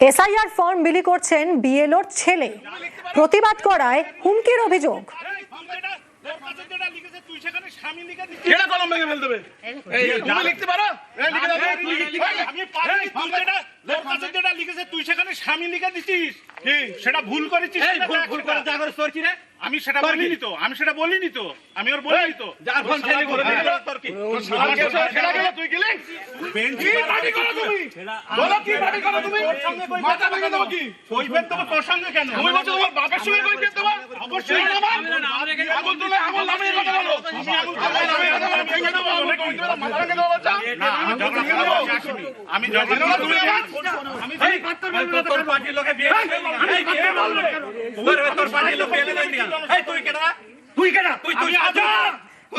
SIR form বিলি করছেন বিএলওর ছেলে প্রতিবাদ করায় হুমকির অভিযোগ লিখতে পারো এই লিখে দাও তুই লিখতে পারো আমি লোক কাছে যেটা লিখেছে তুই সেখানে স্বামী লিখে দিছিস। কি? সেটা ভুল করেছিস এই ভুল ভুল করে যা করে তোর রে। আমি সেটা বলিনি তো আমি সেটা বলিনি তো আমি ওর বলিনি তো। যার ফোন ছেলে করে তোর কি? সেটা গেলে তুই গেলি? কি পার্টি করো তুমি? বলো কি পার্টি করো তুমি? মাথা ভেঙে দেবো কি? কই বেদ তোর সঙ্গে কেন? তুমি বলছো তোমার বাপের সঙ্গে কই বেদ দেবো? অবশ্যই আগুন তুলে আগুন নামিয়ে কথা বলো বলো আগুন কই দেবো মাথা ভেঙে দেবো বাচ্চা না আমি ঝগড়া করতে আসিনি। আমি ঝগড়া করতে তুমি আমি এই তোর তোর পার্টির লোকে বিয়ে এই কে বলবে তোর তোর পার্টির লোক বিয়ে দেন এই তুই কেডা? তুই কেডা? তুই তুই আজা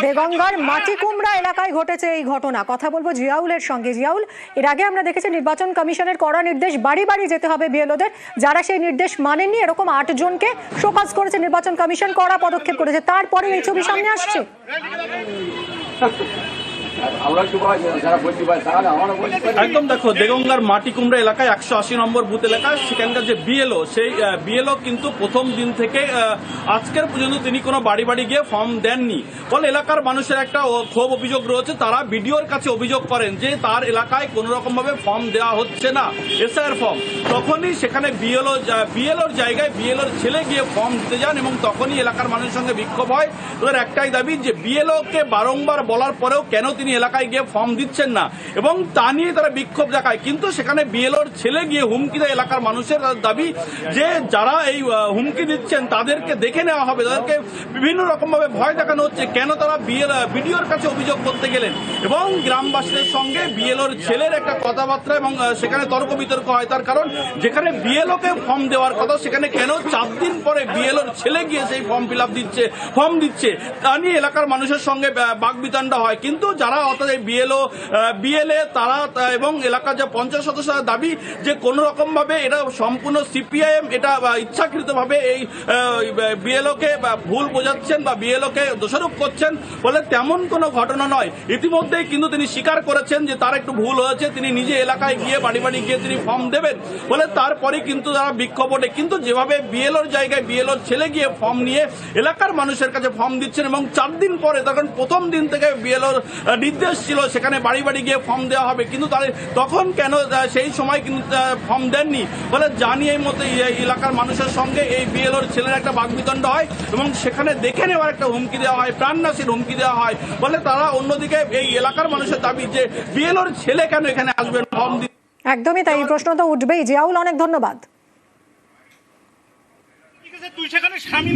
দেগঙ্গার মাটিকুমড়া এলাকায় ঘটেছে এই ঘটনা। কথা বলব জিয়াউলের সঙ্গে। জিয়াউল এর আগে আমরা দেখেছি নির্বাচন কমিশনের কড়া নির্দেশ বাড়ি বাড়ি যেতে হবে বিএলওদের। যারা সেই নির্দেশ মানেননি এরকম আটজনকে শোকাজ করেছে নির্বাচন কমিশন কড়া পদক্ষেপ করেছে। তারপরে এই ছবি সামনে আসছে। একদম দেখো, দেগঙ্গার মাটি কুমড়া এলাকায় একশো আশি নম্বর বুথ এলাকায় সেখানকার যে বিএলও সেই বিএলও কিন্তু প্রথম দিন থেকে আজকের পর্যন্ত তিনি কোনো বাড়ি বাড়ি গিয়ে ফর্ম দেননি। ফলে এলাকার মানুষের একটা ক্ষোভ অভিযোগ রয়েছে, তারা বিডিওর কাছে অভিযোগ করেন যে তার এলাকায় কোনো রকম ভাবে ফর্ম দেওয়া হচ্ছে না এসআইআর ফর্ম তখনই সেখানে বিএলও বিএলওর জায়গায় বিএলওর ছেলে গিয়ে ফর্ম দিতে যান এবং তখনই এলাকার মানুষের সঙ্গে বিক্ষোভ হয়। তাদের একটাই দাবি যে বিএলও কে বারংবার বলার পরেও কেন তিনি এলাকায় গিয়ে ফর্ম দিচ্ছেন না। এবং তা নিয়ে তারা বিক্ষোভ দেখায়। কিন্তু সেখানে বিএলওর ছেলে গিয়ে হুমকি দেয় এলাকার মানুষের দাবি যে যারা এই হুমকি দিচ্ছেন তাদেরকে দেখে নেওয়া হবে। তাদেরকে বিভিন্ন রকম ভাবে ভয় দেখানো হচ্ছে। কেন তারা বিএল বিডিওর কাছে অভিযোগ করতে গেলেন? এবং গ্রামবাসীদের সঙ্গে বিএলওর ছেলের একটা কথাবার্তা এবং সেখানে তর্ক বিতর্ক হয়। তার কারণ যেখানে বিএলওকে ফর্ম দেওয়ার কথা, সেখানে কেন চার দিন পরে বিএলওর ছেলে গিয়ে সেই ফর্ম ফিল দিচ্ছে ফর্ম দিচ্ছে? তা নিয়ে এলাকার মানুষের সঙ্গে বাক বিতণ্ডা হয়। কিন্তু যারা অর্থাৎ এই বিএলও বিএলএ তারা এবং এলাকার যে পঞ্চায়েত সদস্যরা দাবি যে কোন রকম ভাবে এটা সম্পূর্ণ সিপিআইএম এটা ইচ্ছাকৃতভাবে এই বিএলও কে ভুল বোঝাচ্ছেন বা বিএলও কে দোষারোপ করছেন বলে তেমন কোনো ঘটনা নয়। ইতিমধ্যেই কিন্তু তিনি স্বীকার করেছেন যে তার একটু ভুল হয়েছে, তিনি নিজে এলাকায় গিয়ে বাড়ি বাড়ি গিয়ে তিনি ফর্ম দেবেন বলে তারপরে কিন্তু তারা বিক্ষোভ ওঠে কিন্তু যেভাবে বিএলওর জায়গায় বিএলওর ছেলে গিয়ে ফর্ম নিয়ে এলাকার মানুষের কাছে ফর্ম দিচ্ছেন এবং চার দিন পরে, তখন প্রথম দিন থেকে বিএলওর নির্দেশ ছিল সেখানে বাড়ি বাড়ি গিয়ে ফর্ম দেওয়া হবে। কিন্তু তাদের তখন কেন সেই সময় কিন্তু ফর্ম দেননি? বলে জানি এই মতো এলাকার মানুষের সঙ্গে এই বিএলওর ছেলের একটা বাগবিতণ্ড হয় এবং সেখানে দেখে নেওয়ার একটা হুমকি দেওয়া হয় প্রাণনাশীর হুমকি দেওয়া হয়। বলে তারা অন্যদিকে এই এলাকার মানুষের দাবি যে বিএলওর ছেলে কেন এখানে আসবেন ফর্ম দিতে। একদমই তাই প্রশ্ন তো উঠবেই। জিয়াউল অনেক ধন্যবাদ।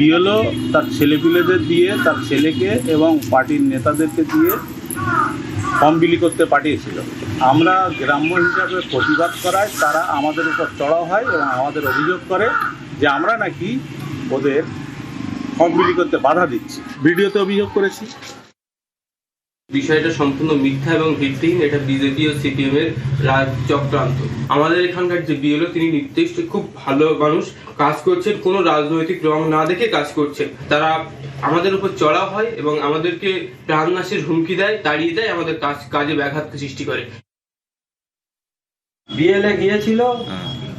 বিএলও তার ছেলেপিলেদের দিয়ে তার ছেলেকে এবং পার্টির নেতাদেরকে দিয়ে ফর্ম বিলি করতে পাঠিয়েছিল। আমরা গ্রাম্য হিসাবে প্রতিবাদ করায় তারা আমাদের উপর চড়াও হয় এবং আমাদের অভিযোগ করে যে আমরা নাকি ওদের ফর্ম বিলি করতে বাধা দিচ্ছি। ভিডিওতে অভিযোগ করেছি। বিষয়টা সম্পূর্ণ মিথ্যা এবং ভিত্তিহীন এটা বিজেপি ও সিপিএম এর রাজ চক্রান্ত। আমাদের এখানকার যে বিএলও তিনি নির্দিষ্ট খুব ভালো মানুষ কাজ করছেন কোনো রাজনৈতিক রং না দেখে কাজ করছেন। তারা আমাদের উপর চড়া হয় এবং আমাদেরকে প্রাণনাশের হুমকি দেয় তাড়িয়ে দেয় আমাদের কাজ কাজে ব্যাঘাত সৃষ্টি করে। বিএলএ গিয়েছিল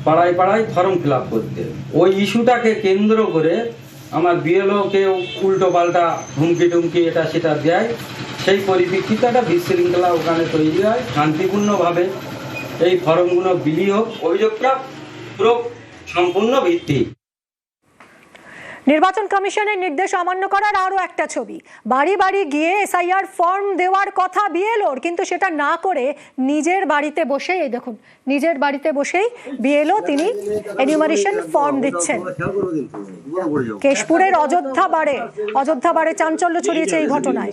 পাড়ায় পাড়ায় ফর্ম ফিল আপ করতে। ওই ইস্যুটাকে কেন্দ্র করে আমার বিএলও কেউ উল্টো পাল্টা হুমকি টুমকি এটা সেটা দেয়, সেই পরিপ্রেক্ষিতে একটা বিশৃঙ্খলা ওখানে তৈরি হয়, শান্তিপূর্ণভাবে এই ফর্মগুলো বিলি হোক অভিযোগটা পুরো সম্পূর্ণ ভিত্তিক। নির্বাচন কমিশনের নির্দেশ অমান্য করার আরও একটা ছবি। বাড়ি বাড়ি গিয়ে এসআইআর ফর্ম দেওয়ার কথা বিএলওর, কিন্তু সেটা না করে নিজের বাড়িতে বসেই, এই দেখুন, নিজের বাড়িতে বসেই বিএলও তিনি এনিউমারেশন ফর্ম দিচ্ছেন। কেশপুরের অযোধ্যা বাড়ে অযোধ্যা বাড়ে চাঞ্চল্য ছড়িয়েছে এই ঘটনায়।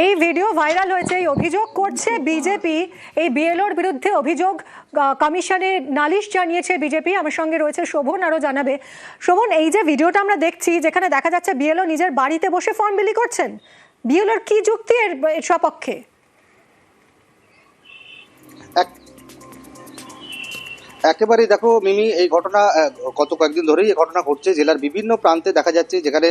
এই ভিডিও ভাইরাল হয়েছে, এই অভিযোগ করছে বিজেপি। এই বিএলওর বিরুদ্ধে অভিযোগ কমিশনে নালিশ জানিয়েছে বিজেপি। আমার সঙ্গে রয়েছে শোভন, আরও জানাবে। শোভন, এই যে ভিডিওটা আমরা দেখছি, যেখানে দেখা যাচ্ছে বিএলও নিজের বাড়িতে বসে ফর্ম বিলি করছেন। বিএলওর কি যুক্তি এর সপক্ষে? একেবারেই দেখো মিমি, এই ঘটনা গত কয়েকদিন ধরেই এই ঘটনা ঘটছে। জেলার বিভিন্ন প্রান্তে দেখা যাচ্ছে যেখানে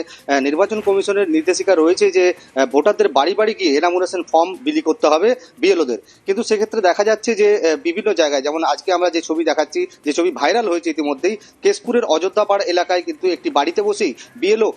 নির্বাচন কমিশনের নির্দেশিকা রয়েছে যে ভোটারদের বাড়ি বাড়ি গিয়ে এনামুরেশন ফর্ম বিলি করতে হবে বিএলওদের। কিন্তু সেক্ষেত্রে দেখা যাচ্ছে যে বিভিন্ন জায়গায়, যেমন আজকে আমরা যে ছবি দেখাচ্ছি, যে ছবি ভাইরাল হয়েছে ইতিমধ্যেই, কেশপুরের অযোধ্যাপাড় এলাকায় কিন্তু একটি বাড়িতে বসেই বিএলও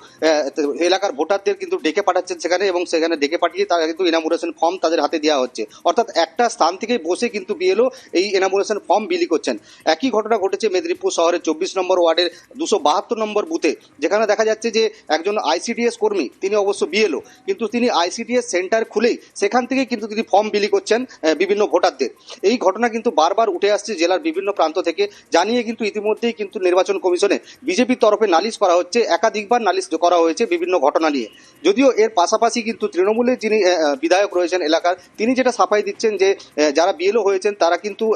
এলাকার ভোটারদের কিন্তু ডেকে পাঠাচ্ছেন সেখানে এবং সেখানে ডেকে পাঠিয়ে তারা কিন্তু এনামুরেশন ফর্ম তাদের হাতে দেওয়া হচ্ছে। অর্থাৎ একটা স্থান থেকে বসে কিন্তু বিএলও এই এনামুরেশন ফর্ম বিলি করছেন। একই ঘটনা ঘটেছে মেদিনীপুর শহরের চব্বিশ নম্বর ওয়ার্ডের দুশো বাহাত্তর নম্বর বুথে, যেখানে দেখা যাচ্ছে যে একজন আইসিডিএস কর্মী, তিনি অবশ্য বিএলও, কিন্তু তিনি আইসিডিএস সেন্টার খুলেই সেখান থেকে কিন্তু তিনি ফর্ম বিলি করছেন বিভিন্ন ভোটারদের। এই ঘটনা কিন্তু বারবার উঠে আসছে জেলার বিভিন্ন প্রান্ত থেকে, জানিয়ে কিন্তু ইতিমধ্যেই কিন্তু নির্বাচন কমিশনে বিজেপির তরফে নালিশ করা হচ্ছে, একাধিকবার নালিশ করা হয়েছে বিভিন্ন ঘটনা নিয়ে। যদিও এর পাশাপাশি কিন্তু তৃণমূলের যিনি বিধায়ক রয়েছেন এলাকার, তিনি যেটা সাফাই দিচ্ছেন যে যারা বিএলও হয়েছেন, তারা কিন্তু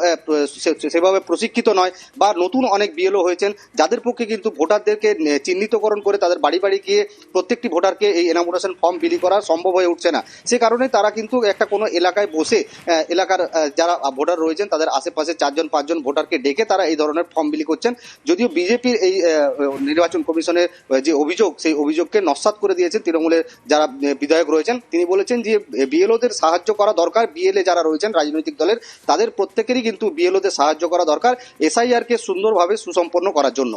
সেভাবে সে- প্রশিক্ষিত নয় বা নতুন অনেক বিএলও হয়েছেন, যাদের পক্ষে কিন্তু ভোটারদেরকে চিহ্নিতকরণ করে তাদের বাড়ি বাড়ি গিয়ে প্রত্যেকটি ভোটারকে এই এনামোরেশন ফর্ম বিলি করা সম্ভব হয়ে উঠছে না। সে কারণে তারা কিন্তু একটা কোনো এলাকায় বসে এলাকার যারা ভোটার রয়েছেন, তাদের আশেপাশে চারজন, পাঁচজন ভোটারকে ডেকে তারা এই ধরনের ফর্ম বিলি করছেন। যদিও বিজেপির এই নির্বাচন কমিশনের যে অভিযোগ, সেই অভিযোগকে নস্বাত করে দিয়েছেন তৃণমূলের যারা বিধায়ক রয়েছেন, তিনি বলেছেন যে বিএলওদের সাহায্য করা দরকার। বিএলএ যারা রয়েছেন, রাজনৈতিক দলের, তাদের প্রত্যেকেরই কিন্তু বিএলওদের সাহায্য করা দরকার। এসআইআর কে সুন্দরভাবে সুসম্পন্ন করার জন্য।